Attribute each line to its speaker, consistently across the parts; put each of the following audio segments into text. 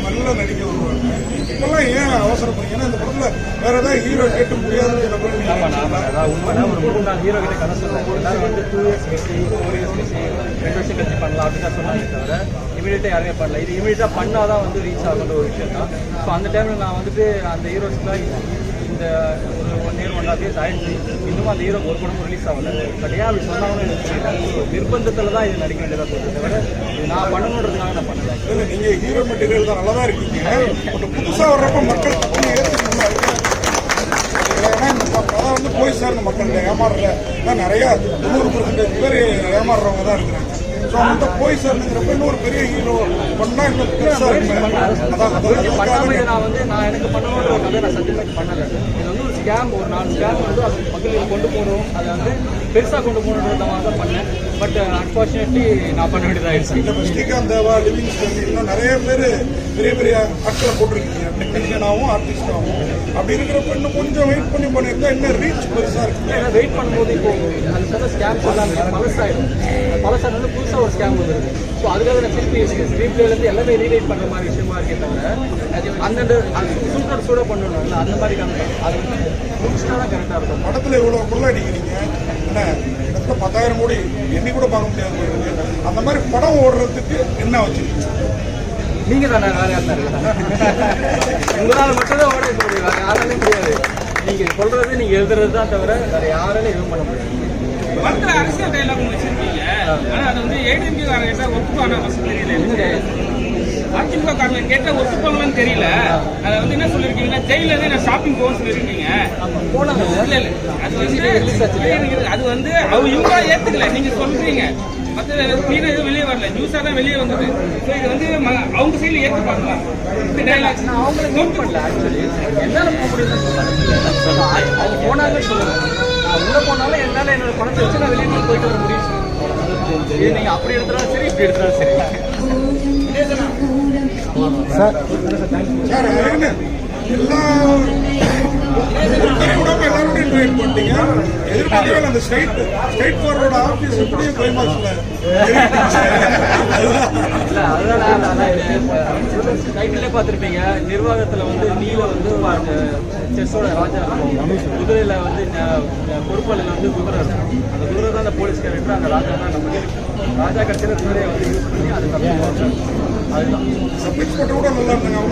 Speaker 1: நல்ல நடிகை வருவாங்க இப்பெல்லாம் ஏன் அவசரம் ஏன்னா இந்த படத்துல வேற ஏதாவது ஹீரோ கேட்க முடியாதுன்னு சில பேர்
Speaker 2: ஹீரோ கிட்ட கதை சொன்னாங்க எல்லாரும் வந்து டூ இயர்ஸ் கழிச்சு ஃபோர் இயர்ஸ் கழிச்சு ரெண்டு வருஷம் கழிச்சு பண்ணலாம் அப்படின்னு தான் தவிர இமீடியட்டா யாருமே பண்ணல. இது இமீடியட்டா பண்ணாதான் வந்து ரீச் ஆகுன்ற ஒரு விஷயம் தான் ஸோ அந்த டைம்ல நான் வந்துட்டு அந்த ஹீரோஸ்க்குலாம் இந்த ஒரு one year one of years ஆயிடுச்சு. இன்னும் அந்த ஹீரோ ஒரு படமும் ரிலீஸ் ஆகல. பட் ஏன் அப்படி சொன்னாங்கன்னு எனக்கு தெரியல. நிர்பந்தத்தில் தான் இது நடிக்க வேண்டியதாக தோணுது தவிர இது நான் பண்ணணுன்றதுக்காக நான் பண்ணல.
Speaker 1: நீங்கள் நீங்க ஹீரோ மெட்டீரியல் தான் நல்லா தான் இருக்கீங்க புதுசாக வர்றப்ப மக்கள் கொஞ்சம் வந்து போய் சேர்ந்த மக்கள் ஏமாறுற ஏன்னா நிறைய தொண்ணூறு பர்சன்டேஜ் பேர் ஏமாறுறவங்க தான் இருக்கிறாங்க. ஸோ அவங்க போய் சேர்ந்துங்கிறப்ப இன்னும் ஒரு பெரிய ஹீரோ பண்ணா இன்னும் பெருசா இருக்குமே அதான்
Speaker 2: நீங்க பண்ணாம
Speaker 1: அதான்
Speaker 2: இதை நான் வந்து நான் எனக்கு பண்ணணுன்ற ஒரு கதை நான் சத்தியமா பண்ணல. இது வந்து ஒரு ஸ்கேம் ஒரு நாலு ஸ்கேம் வந்து அது மக்களுக்கு கொண்டு போகணும். அதை வந்து பெருசா கொண்டு போகணுன்றத தான் பண்ணேன். பட் அன்பார்ச்சுனேட்லி நான் பண்ண வேண்டியதாகிடுச்சு
Speaker 1: இந்த ஸ்ரீகாந்த் தேவா லிவிங் இன்னும் நிறைய பேர் பெரிய பெரிய ஆட்களை போட்டிருக்கீங்க. டெக்னீஷியனாகவும் ஆர்டிஸ்டாகவும் அப்படி இருக்கிறப்ப இன்னும் கொஞ்சம் வெயிட் பண்ணி பண்ணியிருந்தா இன்னும் ரீச் பெருசா இருக்கு
Speaker 2: வெயிட் பண்ணும்போது இப்போ அது ஸ்கேம் சொல்லாங்க பழசாயிடும். பழசாக வந்து புதுசாக ஒரு ஸ்கேம் வந்துருக்கு. ஸோ அதுக்காக நான் திருப்பி ஸ்க்ரீன் பிளேலேருந்து எல்லாமே ரீரைட் பண்ணுற மாதிரி விஷயமா இருக்கே தவிர அது சூட்டோட சூட பண்ணணும்ல அந்த மாதிரி அது முடிச்சுட்டா தான் கரெக்டாக இருக்கும்.
Speaker 1: படத்துல இவ்வளவு பொருள் அடிக்கிறீங்க. என்ன இடத்துல பத்தாயிரம் கோடி எண்ணி கூட பார்க்க முடியாது. அந்த மாதிரி படம் ஓடுறதுக்கு என்ன வச்சிருக்கீங்க
Speaker 2: நீங்க தானே வேற யாரும் உங்களால மட்டும்தான் ஓட முடியும். வேற யாராலையும் முடியாது. நீங்க சொல்றது நீங்க எழுதுறது தான் தவிர வேற யாராலையும் எதுவும் பண்ண முடியாது.
Speaker 3: படத்துல அரசியல் டைலாக் ஒன்று வச்சிருக்கீங்க. ஆனா அது வந்து ஏடிஎம்கே காரங்க கேட்டா ஒத்துப்பானா ஃபர்ஸ்ட் தெரியல. அதிமுக காரங்க கேட்டா ஒத்துப்பாங்களான்னு தெரியல. அதை வந்து என்ன சொல்லிருக்கீங்கன்னா ஜெயில இருந்து நான் ஷாப்பிங் போகணும்னு சொல்லிருக்கீங்க.
Speaker 2: போனாங்க
Speaker 3: இல்ல இல்ல. அது வந்து அது வந்து அவங்க இவங்க ஏத்துக்கல. நீங்க சொல்றீங்க. மற்ற கிளீனா எதுவும் வெளியே வரல. நியூஸா தான் வெளியே வந்தது. ஸோ இது வந்து அவங்க சைடுல ஏத்துப்பாங்களா? இந்த டைலாக்
Speaker 2: நான் அவங்கள நோட் பண்ணல ஆக்சுவலி முடியுதுன்னு உள்ள போனாலும் என்னால என்னோட பணத்தை வச்சு நான் வெளியே போயிட்டு வர முடியும். நீங்க அப்படி எடுத்தாலும் சரி இப்படி எடுத்தாலும் சரி.
Speaker 1: சார். எல்லா ஒருத்தரை விடாம எல்லாரோடையும் பண்ணிட்டீங்க எதிர்பார்க்கவே அந்த ஸ்ட்ரைட் ஸ்ட்ரைட் ஃபார்வர்ட் ஆஃபீஸ் எப்படியும் கிளைமாக்ஸ்ல
Speaker 2: டைட்டிலே பார்த்துருப்பீங்க நிர்வாகத்துல வந்து நீல வந்து செஸ்ஸோட ராஜா இருக்கும் குதிரையில வந்து ந- வந்து குதிரை அந்த குதிரை தான் அந்த போலீஸ் கேரக்டர் அந்த ராஜா தான் நமக்கு ராஜா கட்சியில குதிரையை வந்து யூஸ் பண்ணி அது அதுதான்
Speaker 1: சப்மிட் போட்டு கூட நல்லா இருந்தாங்க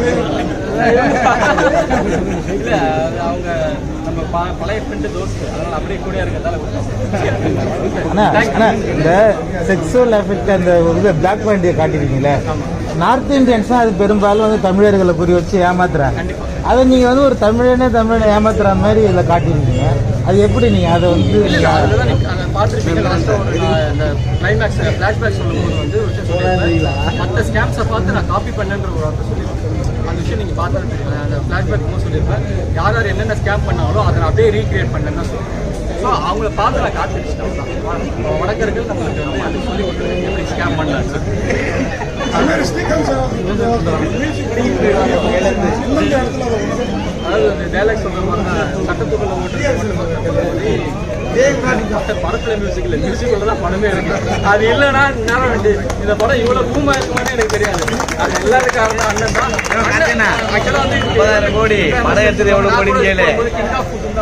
Speaker 2: இல்ல அவங்க நம்ம பழைய ஃப்ரெண்டு தோஸ்து. அதனால அப்படியே கூட இருக்கிறதால
Speaker 4: இந்த செக்ஸுவல் எஃபெக்ட் அந்த இது பிளாக் பாயிண்டியை காட்டிருக்கீங்களே. நார்த் இந்தியன்ஸ் அது பெரும்பாலும் வந்து தமிழர்களை குறி வச்சு ஏமாத்துறாங்க. அதை நீங்க வந்து ஒரு தமிழனே தமிழனை ஏமாத்துற மாதிரி இதில் காட்டியிருக்கீங்க அது எப்படி நீங்க அதை வந்து
Speaker 2: பார்த்துருப்பீங்க. வந்து மற்ற ஸ்கேம்ஸை பார்த்து நான் காப்பி பண்ணேன்ற ஒரு வார்த்தை சொல்லியிருப்பேன். அந்த விஷயம் நீங்கள் பார்த்தா அந்த ஃப்ளாஷ்பேக் போது சொல்லியிருப்பேன். யார் யார் என்னென்ன ஸ்கேம் பண்ணாங்களோ அதை நான் அப்படியே ரீக்ரியேட் பண்ணேன்னு தான் சொல்லுவேன். ஸோ அவங்கள பார்த்து நான் காத்திருச்சிட்டேன். தான் வடக்கர்கள் நம்மளுக்கு வந்து அது சொல்லி கொடுத்து எப்படி ஸ்கேம் பண்ணலாம்
Speaker 1: சார்
Speaker 2: அதாவது அந்த டைலாக் சொல்ற மாதிரி சட்டத்துக்குள்ள ஓட்டு படத்துல மியூசிக் இல்ல. மியூசிக் தான் படமே இருக்கு. அது இல்லைன்னா நேரம் வேண்டி இந்த படம் இவ்வளவு பூமா இருக்குமான்னு எனக்கு தெரியாது. அது எல்லாரும் காரணம் அண்ணன் தான்.
Speaker 5: கோடி. படம் எடுத்தது எவ்வளவு கோடின்னு கேளு.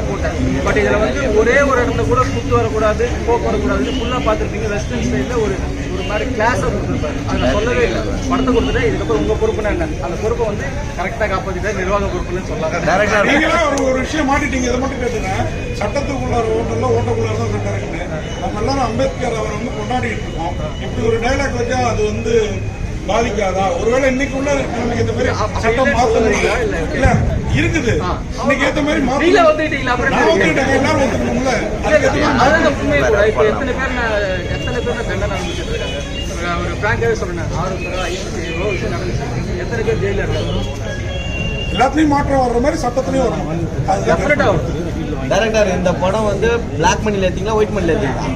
Speaker 2: போட்டேன். பட் இதுல வந்து ஒரே ஒரு இடத்துல கூட குத்து வரக்கூடாது போக்கு வரக்கூடாது ஃபுல்லா பார்த்துருப்பீங்க வெஸ்டர்ன் ஸ்டைல்ல ஒரு ஒரு மாதிரி கிளாஸா கொடுத்துருப்பாரு. அதை சொல்லவே இல்லை. படத்தை கொடுத்துட்டு இதுக்கப்புறம் உங்க பொறுப்புனா என்ன? அந்த பொறுப்பை வந்து கரெக்டா காப்பாத்திட்டு நிர்வாக பொறுப்புன்னு சொல்லாங்க
Speaker 5: டேரக்டர்
Speaker 1: நீங்களா ஒரு ஒரு விஷயம் மாட்டிட்டீங்க. இதை மட்டும் கேட்டுங்க. சட்டத்துக்குள்ள ஓட்டல ஓட்டக்குள்ள தான் கரெக்ட் நம்ம எல்லாரும் அம்பேத்கர் அவரை வந்து கொண்டாடிட்டு இருக்கோம். இப்படி ஒரு டைலாக் வச்சா அது வந்து பாதிக்காதா? ஒருவேளை இன்னைக்கு உள்ள இந்த மாதிரி சட்டம் மாத்தணும்
Speaker 2: இல்ல.
Speaker 1: இல்ல இருக்குது. இன்னைக்கு ஏத்த மாதிரி மாத்தணும்
Speaker 2: வந்துட்டீங்களா? அப்புறம்
Speaker 1: நான்? ஒத்துக்கிட்டேன் எல்லாரும் ஒத்துக்கணும்ல. அதுக்கு
Speaker 2: அதுதான் உண்மை கூட இப்போ எத்தனை பேர் எத்தனை பேர் தண்டனை அனுபவிச்சுட்டு இருக்காங்க? ஒரு- பிராங்காவே சொல்றேன் ஆறு பேர் ஐம்பத்தி எவ்வளோ விஷயம் நடந்துச்சு. எத்தனை பேர் ஜெயிலில் இருக்காங்க?
Speaker 1: எல்லாத்துலயும் மாற்றம் வர்ற மாதிரி சட்டத்திலயும் வரணும்
Speaker 2: வரும்
Speaker 5: டேரக்டர் இந்த படம் வந்து பிளாக் மணில எடுத்தீங்களா ஒயிட் மணில எடுத்தீங்களா?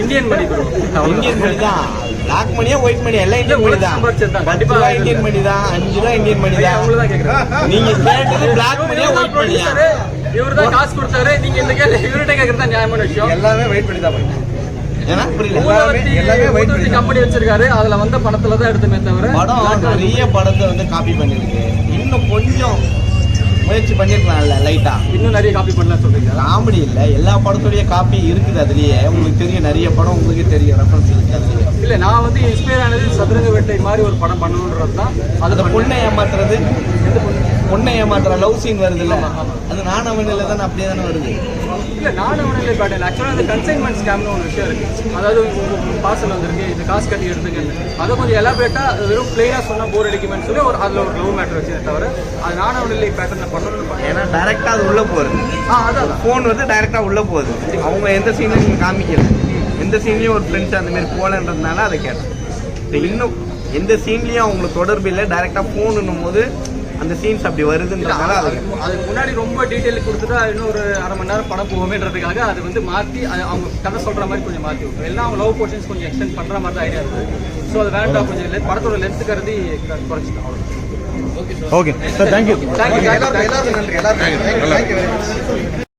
Speaker 2: Indian money bro
Speaker 5: Indian money தான். பிளாக் மணியா ஒயிட் மணி எல்லாம் இந்தியன் மணி தான்.
Speaker 2: கண்டிப்பா
Speaker 5: இந்தியன் மணி தான் அஞ்சு ரூபா இந்தியன் மணி தான்.
Speaker 2: அவங்கள தான் கேட்குறேன்
Speaker 5: நீங்க கேட்டது பிளாக் மணியா ஒயிட் மணியா
Speaker 2: இவர் தான். காசு கொடுத்தாரு நீங்க இந்த கேள்வி இவர்கிட்ட கேட்கறது தான் நியாயமான விஷயம்.
Speaker 5: எல்லாமே வெயிட் பண்ணி தான்
Speaker 2: ஊதுவத்தி கம்பெனி வச்சிருக்காரு. அதுல வந்த பணத்துல தான் எடுத்துமே தவிர
Speaker 5: படம் நிறைய படத்தை வந்து காப்பி பண்ணிருக்கு. இன்னும் கொஞ்சம் முயற்சி பண்ணிருக்கலாம்ல லைட்டா
Speaker 2: இன்னும் நிறைய காப்பி பண்ணலாம் சொல்றீங்க
Speaker 5: காமெடி இல்ல. எல்லா படத்துடைய காப்பி இருக்குது அதுலயே. உங்களுக்கு தெரியும் நிறைய படம் உங்களுக்கு தெரியும் ரெஃபரன்ஸ் இருக்கு அதுலயே.
Speaker 2: இல்ல நான் வந்து இன்ஸ்பயர் ஆனது சதுரங்க வேட்டை மாதிரி ஒரு படம் பண்ணணுன்றது தான்.
Speaker 5: அந்த
Speaker 2: அது
Speaker 5: பொண்ணை ஏமாத்துறது? பொண்ணை? ஏமாத்துற லவ் சீன் வருது இல்ல அது நான் அவனில தானே அப்படியே தானே வருது.
Speaker 2: இல்ல ஒன்றும் இல்லை பேட்டேன் ஆக்சுவலாக அந்த கன்சைன்மெண்ட் ஸ்கேம்னு ஒரு விஷயம் இருக்கு. அதாவது உங்க பார்சல் வந்திருக்கு இது காசு கட்டி எடுத்துக்கன்னு அதை கொஞ்சம் எலாபரேட்டா வெறும் பிளெயினா சொன்னா போர் அடிக்குமென்னு சொல்லி ஒரு அதுல ஒரு லவ் மேட்டர் வச்சதே தவிர அது நானும் ஒன்றும் இல்லை பேட்டர்ல பண்ணணும்னு
Speaker 5: ஏன்னா டைரக்டா அது உள்ள போறது
Speaker 2: ஆ அதான்.
Speaker 5: ஃபோன் வந்து டைரக்டா உள்ள போகுது. அவங்க எந்த சீன்லையும் நீங்க காமிக்கல. எந்த சீன்லயும் ஒரு ஃப்ரெண்ட்ஸ் அந்த மாதிரி போலன்றதுனால அதை கேட்டேன். இன்னும் எந்த சீன்லயும் அவங்களுக்கு தொடர்பு இல்லை. டைரக்டா ஃபோன்னும் போது அந்த சீன்ஸ் அப்படி வருதுன்றதுனால.
Speaker 2: அதுக்கு முன்னாடி ரொம்ப டீட்டெயில் கொடுத்துட்டா இன்னும் ஒரு அரை மணி நேரம் படம் போவோமேன்றதுக்காக அது வந்து மாற்றி அவங்க கதை சொல்ற மாதிரி கொஞ்சம் மாற்றி விட்டோம். எல்லாம் அவங்க லவ் போர்ஷன்ஸ் கொஞ்சம் எக்ஸ்டெண்ட் பண்ற மாதிரி தான் ஐடியா இருந்தது. ஸோ அது வேண்டாம் கொஞ்சம் படத்தோட லென்த் கருதி குறைச்சிட்டோம். அவ்வளோ
Speaker 4: ஓகே சார் தேங்க்யூ
Speaker 2: தேங்க்யூ
Speaker 5: எல்லாருக்கும் எல்லாருக்கும் நன்றி. எல்லாருக்கும்